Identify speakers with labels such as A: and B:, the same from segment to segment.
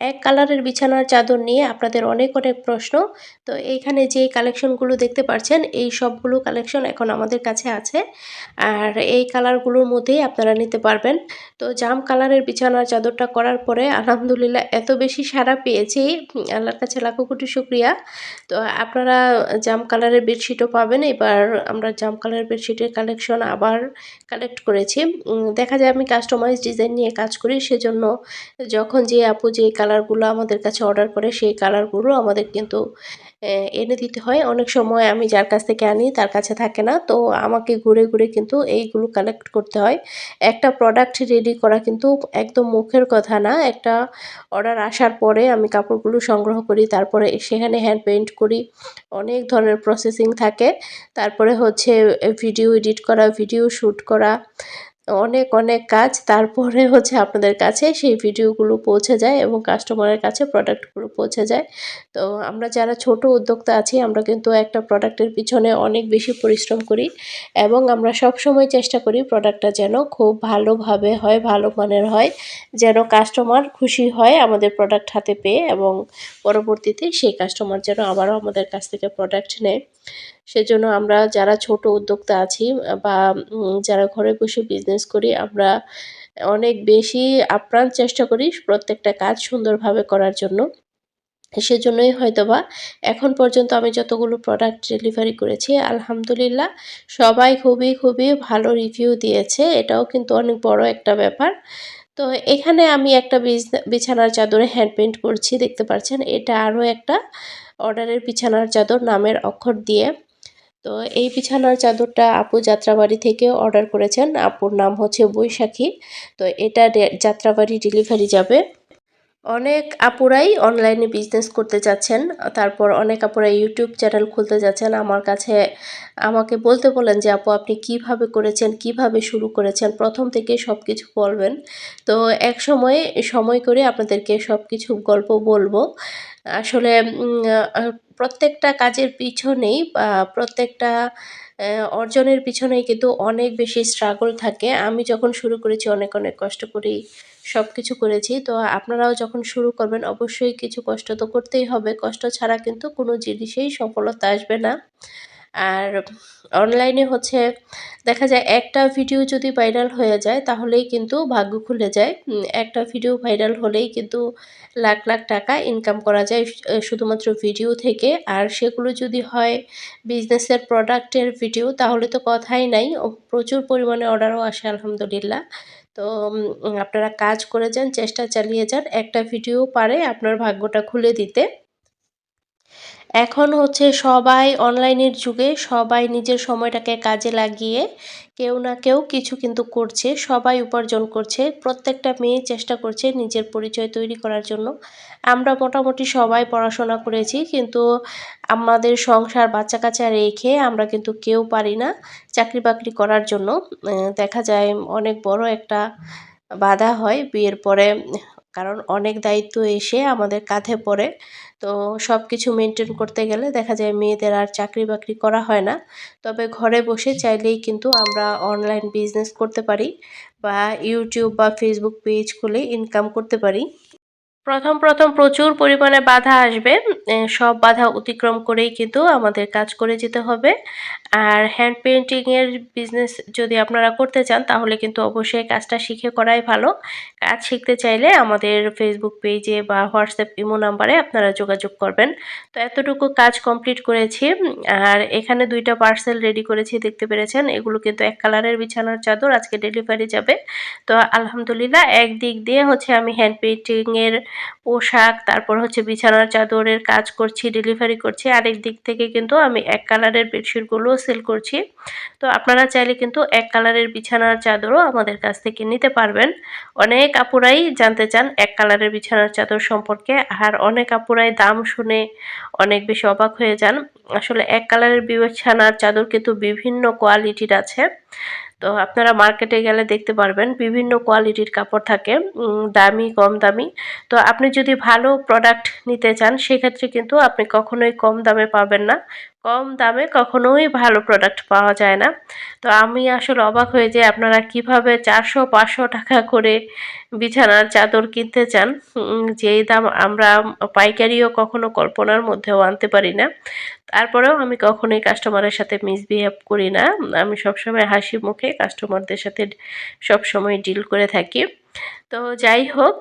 A: এক কালারের বিছানার চাদর নিয়ে আপনাদের অনেক অনেক প্রশ্ন। তো এইখানে যে কালেকশনগুলো দেখতে পাচ্ছেন এই সবগুলো কালেকশন এখন আমাদের কাছে আছে। আর এই কালারগুলোর মধ্যেই আপনারা নিতে পারবেন। তো জাম কালারের বিছানার চাদরটা করার পরে আলহামদুলিল্লাহ এত বেশি সাড়া পেয়েছি। আল্লাহর কাছে লাখো কোটি শুক্রিয়া। তো আপনারা জাম কালারের বেডশিটও পাবেন। এবার আমরা জাম কালারের বেডশিটের কালেকশন আবার কালেক্ট করেছি। দেখা যায় আমি কাস্টমাইজ ডিজাইন নিয়ে কাজ করি, সেজন্য যখন যে আপু যে কালারগুলো আমাদের কাছে অর্ডার করে সেই কালারগুলো আমাদের কিন্তু এনে দিতে হয়। অনেক সময় আমি যার কাছ থেকে আনি তার কাছে থাকে না। তো আমাকে ঘুরে ঘুরে কিন্তু এইগুলো কালেক্ট করতে হয়। একটা প্রোডাক্ট রেডি করা কিন্তু একদম মুখের কথা না। একটা অর্ডার আসার পরে আমি কাপড়গুলো সংগ্রহ করি, তারপরে সেখানে হ্যান্ড পেন্ট করি। অনেক ধরনের প্রসেসিং থাকে। তারপরে হচ্ছে ভিডিও এডিট করা ভিডিও শ্যুট করা। অনেক অনেক কাজ। তারপরে হচ্ছে আপনাদের কাছে সেই ভিডিওগুলো পৌঁছে যায় এবং কাস্টমারের কাছে প্রোডাক্টগুলো পৌঁছে যায়। তো আমরা যারা ছোট উদ্যোক্তা আছি, আমরা কিন্তু একটা প্রোডাক্টের পিছনে অনেক বেশি পরিশ্রম করি এবং আমরা সব সময় চেষ্টা করি প্রোডাক্টটা যেন খুব ভালোভাবে হয়, ভালো মানের হয়, যেন কাস্টমার খুশি হয় আমাদের প্রোডাক্ট হাতে পেয়ে এবং পরবর্তীতে সেই কাস্টমার যেন আবারও আমাদের কাছ থেকে প্রোডাক্ট নেয়। সেজন্য আমরা যারা ছোট উদ্যোক্তা আছি বা যারা ঘরে বসে বিজনেস করি, আমরা অনেক বেশি আপ্রাণ চেষ্টা করি প্রত্যেকটা কাজ সুন্দরভাবে করার জন্য। সেজন্যই হয়তোবা এখন পর্যন্ত আমি যতগুলো প্রোডাক্ট ডেলিভারি করেছি, আলহামদুলিল্লাহ সবাই খুবই খুবই ভালো রিভিউ দিয়েছে, এটাও কিন্তু অনেক বড় একটা ব্যাপার। তো এখানে আমি একটা বিছানার চাদরে হ্যান্ড পেন্ট করছি, দেখতে পাচ্ছেন? এটা আরও একটা অর্ডারের বিছানার চাদর নামের অক্ষর দিয়ে। তো এই বিছানার চাদরটা আপু যাত্রাবাড়ি থেকে অর্ডার করেছেন। আপুর নাম হচ্ছে বৈশাখী। তো এটা যাত্রাবাড়ি ডেলিভারি যাবে। অনেক আপুরাই অনলাইনে বিজনেস করতে যাচ্ছেন। তারপর অনেক আপুরাই ইউটিউব চ্যানেল খুলতে যাচ্ছেন। আমার কাছে আমাকে বলতে বলেন যে, আপু, আপনি কীভাবে করেছেন? কীভাবে শুরু করেছেন? প্রথম থেকে সব কিছু বলবেন। তো এক সময়ে সময় করে আপনাদেরকে সব কিছু গল্প বলব। আসলে প্রত্যেকটা কাজের পিছনেই প্রত্যেকটা অর্জনের পিছনেই কিন্তু অনেক বেশি স্ট্রাগল থাকে। আমি যখন শুরু করেছি, অনেক অনেক কষ্ট করেই সব কিছু করেছি। তো আপনারাও যখন শুরু করবেন, অবশ্যই কিছু কষ্ট তো করতেই হবে। কষ্ট ছাড়া কিন্তু কোনো জিনিসেই সফলতা আসবে না। আর অনলাইনে হচ্ছে দেখা যায় একটা ভিডিও যদি ভাইরাল হয়ে যায়, তাহলেই কিন্তু ভাগ্য খুলে যায়। একটা ভিডিও ভাইরাল হলেই কিন্তু লাখ লাখ টাকা ইনকাম করা যায় শুধুমাত্র ভিডিও থেকে। আর সেগুলো যদি হয় বিজনেসের প্রোডাক্টের ভিডিও তাহলে তো কথাই নাই। প্রচুর পরিমাণে অর্ডারও আসে, আলহামদুলিল্লাহ। তো আপনারা কাজ করে যান, চেষ্টা চালিয়ে যান। একটা ভিডিও পারে আপনার ভাগ্যটা খুলে দিতে। এখন হচ্ছে সবাই অনলাইনের যুগে সবাই নিজের সময়টাকে কাজে লাগিয়ে কেউ না কেউ কিছু কিন্তু করছে, সবাই উপার্জন করছে, প্রত্যেকটা মেয়ে চেষ্টা করছে নিজের পরিচয় তৈরি করার জন্য। আমরা মোটামুটি সবাই পড়াশোনা করেছি, কিন্তু আমাদের সংসার বাচ্চা কাচ্চা রেখে আমরা কিন্তু কেউ পারি না চাকরি বাকরি করার জন্য। দেখা যায় অনেক বড় একটা বাধা হয়, বিয়ের পরে কারণ অনেক দায়িত্ব এসে আমাদের কাঁধে পড়ে। তো সব কিছু মেনটেন করতে গেলে দেখা যায় মেয়েদের আর চাকরি বাকরি করা হয় না। তবে ঘরে বসে চাইলেই কিন্তু আমরা অনলাইন বিজনেস করতে পারি বা ইউটিউব বা ফেসবুক পেজ খুলে ইনকাম করতে পারি। প্রথম প্রথম প্রচুর পরিমাণে বাধা আসবে। সব বাধা অতিক্রম করেই কিন্তু আমাদের কাজ করে যেতে হবে। আর হ্যান্ড পেন্টিংয়ের বিজনেস যদি আপনারা করতে চান, তাহলে কিন্তু অবশ্যই কাজটা শিখে করাই ভালো। কাজ শিখতে চাইলে আমাদের ফেসবুক পেজে বা হোয়াটসঅ্যাপ ইমো নাম্বারে আপনারা যোগাযোগ করবেন। তো এতটুকু কাজ কমপ্লিট করেছি। আর এখানে দুইটা পার্সেল রেডি করেছি, দেখতে পেরেছেন? এগুলো কিন্তু এক কালারের বিছানার চাদর, আজকে ডেলিভারি যাবে। তো আলহামদুলিল্লাহ, একদিক দিয়ে হচ্ছে আমি হ্যান্ড পেন্টিংয়ের পোশাক, তারপর হচ্ছে বিছানার চাদরের কাজ করছি ডেলিভারি করছি। আরেক দিক থেকে কিন্তু আমি এক কালারের বেডশিটগুলোও সেল করছি। তো আপনারা চাইলে কিন্তু এক কালারের বিছানার চাদরও আমাদের কাছ থেকে নিতে পারবেন। অনেক আপুরাই জানতে চান এক কালারের বিছানার চাদর সম্পর্কে, আর অনেক আপুরাই দাম শুনে অনেক বেশি অবাক হয়ে যান। আসলে এক কালারের বিছানার চাদর কিন্তু বিভিন্ন কোয়ালিটির আছে। তো আপনারা মার্কেটে গেলে দেখতে পারবেন বিভিন্ন কোয়ালিটির কাপড় থাকে দামি, কম দামি। তো আপনি যদি ভালো প্রোডাক্ট নিতে চান, সেক্ষেত্রে কিন্তু আপনি কখনোই কম দামে পাবেন না। কম দামে কখনোই ভালো প্রোডাক্ট পাওয়া যায় না। তো আমি আসলে অবাক হয়ে যে আপনারা কীভাবে চারশো, পাঁচশো টাকা করে বিছানার চাদর কিনতে চান? যেই দাম আমরা পাইকারিও কখনো কল্পনার মধ্যেও আনতে পারি না। তারপরেও আমি কখনোই কাস্টমারের সাথে মিসবিহেভ করি না। আমি সবসময় হাসি মুখে কাস্টমারদের সাথে সবসময় ডিল করে থাকি। তো যাই হোক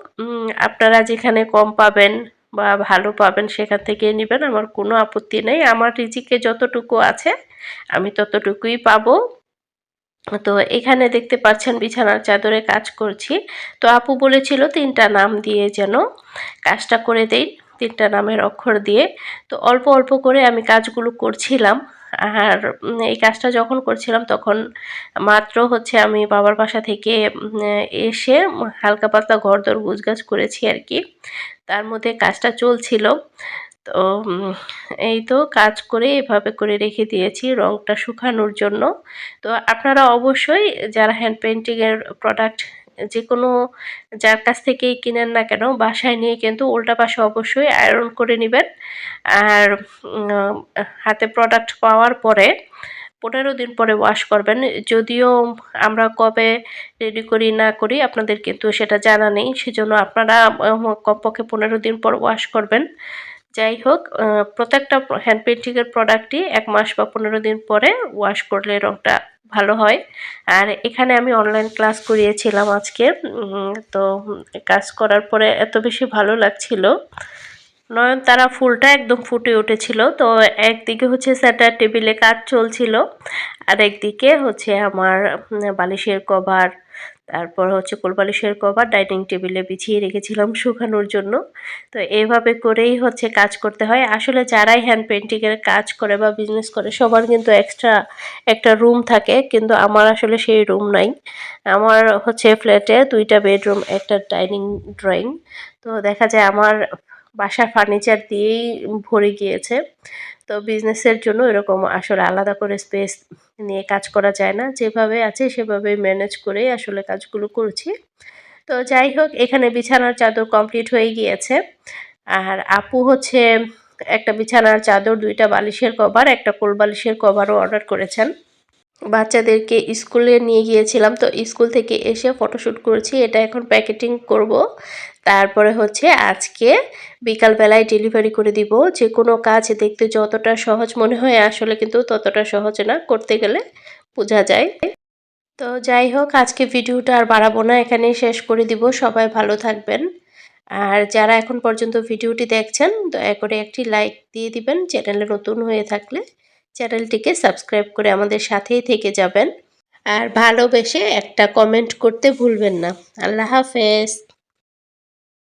A: আপনারা যেখানে কম পাবেন বা ভালো পাবেন সেখান থেকে নেবেন, আমার কোনো আপত্তি নেই। আমার রিজিকে যতটুকু আছে, আমি ততটুকুই পাবো। তো এখানে দেখতে পাচ্ছেন বিছানার চাদরে কাজ করছি। তো আপু বলেছিল তিনটা নাম দিয়ে যেন কাজটা করে দেই। তিনটা নামের অক্ষর দিয়ে। তো অল্প অল্প করে আমি কাজগুলো করছিলাম। আর এই কাজটা যখন করছিলাম তখন মাত্র হচ্ছে আমি বাবার বাসা থেকে এসে হালকা পাতলা ঘর দর গুছগাছ করেছি আর কি তার মধ্যে কাজটা চলছিল। তো এই তো কাজ করে এভাবে করে রেখে দিয়েছি রংটা শুকানোর জন্য। তো আপনারা অবশ্যই যারা হ্যান্ড পেন্টিংয়ের প্রোডাক্ট যে কোনো যার কাছ থেকেই কিনেন না কেন, বাসায় নিয়ে কিন্তু উল্টা পাশে অবশ্যই আয়রন করে নেবেন। আর হাতে প্রোডাক্ট পাওয়ার পরে পনেরো দিন পরে ওয়াশ করবেন। যদিও আমরা কবে রেডি করি না করি, আপনাদের কিন্তু সেটা জানা নেই। সেজন্য আপনারা কমপক্ষে পনেরো দিন পর ওয়াশ করবেন। যাই হোক প্রত্যেকটা হ্যান্ড পেন্টিংয়ের প্রোডাক্টই এক মাস বা পনেরো দিন পরে ওয়াশ করলে রঙটা ভালো হয়। আর এখানে আমি অনলাইন ক্লাস করিয়েছিলাম আজকে তো কাজ করার পরে এত বেশি ভালো লাগছিল। নয়নতারা ফুলটা একদম ফুটে উঠেছিল। তো একদিকে হচ্ছে সেন্টার টেবিলে কাজ চলছিল আর একদিকে হচ্ছে আমার বালিশের কভার তারপর হচ্ছে কোলবালিশের কভার, ডাইনিং টেবিলে বিছিয়ে রেখেছিলাম শুকানোর জন্য। তো এইভাবে করেই হচ্ছে কাজ করতে হয়। আসলে যারাই হ্যান্ড পেন্টিংয়ের কাজ করে বা বিজনেস করে, সবার কিন্তু এক্সট্রা একটা রুম থাকে, কিন্তু আমার আসলে সেই রুম নাই। আমার হচ্ছে ফ্ল্যাটে দুইটা বেডরুম একটা ডাইনিং ড্রয়িং তো দেখা যায় আমার বাসার ফার্নিচার দিয়েই ভরে গিয়েছে। তো বিজনেসের জন্য এরকম আসলে আলাদা করে স্পেস নিয়ে কাজ করা যায় না। যেভাবে আছে সেভাবে ম্যানেজ করেই আসলে কাজগুলো করছি। তো যাই হোক, এখানে বিছানার চাদর কমপ্লিট হয়ে গিয়েছে। আর আপু হচ্ছে একটা বিছানার চাদর, দুইটা বালিশের কভার একটা কোল বালিশের কভারও অর্ডার করেছেন। বাচ্চাদেরকে স্কুলে নিয়ে গিয়েছিলাম। তো স্কুল থেকে এসে ফটোশ্যুট করেছি। এটা এখন প্যাকেটিং করব। তারপরে হচ্ছে আজকে বিকালবেলায় ডেলিভারি করে দিব। যে কোনো কাজ দেখতে যতটা সহজ মনে হয় আসলে কিন্তু ততটা সহজ না। করতে গেলে বোঝা যায়। তো যাই হোক, আজকে ভিডিওটা আর বাড়াবো না। এখানেই শেষ করে দিব। সবাই ভালো থাকবেন। আর যারা এখন পর্যন্ত ভিডিওটি দেখছেন, দয়া করে একটি লাইক দিয়ে দিবেন। চ্যানেলে নতুন হয়ে থাকলে চ্যানেলটিকে সাবস্ক্রাইব করে আমাদের সাথেই থেকে যাবেন। আর ভালোবেসে একটা কমেন্ট করতে ভুলবেন না। আল্লাহ হাফেজ।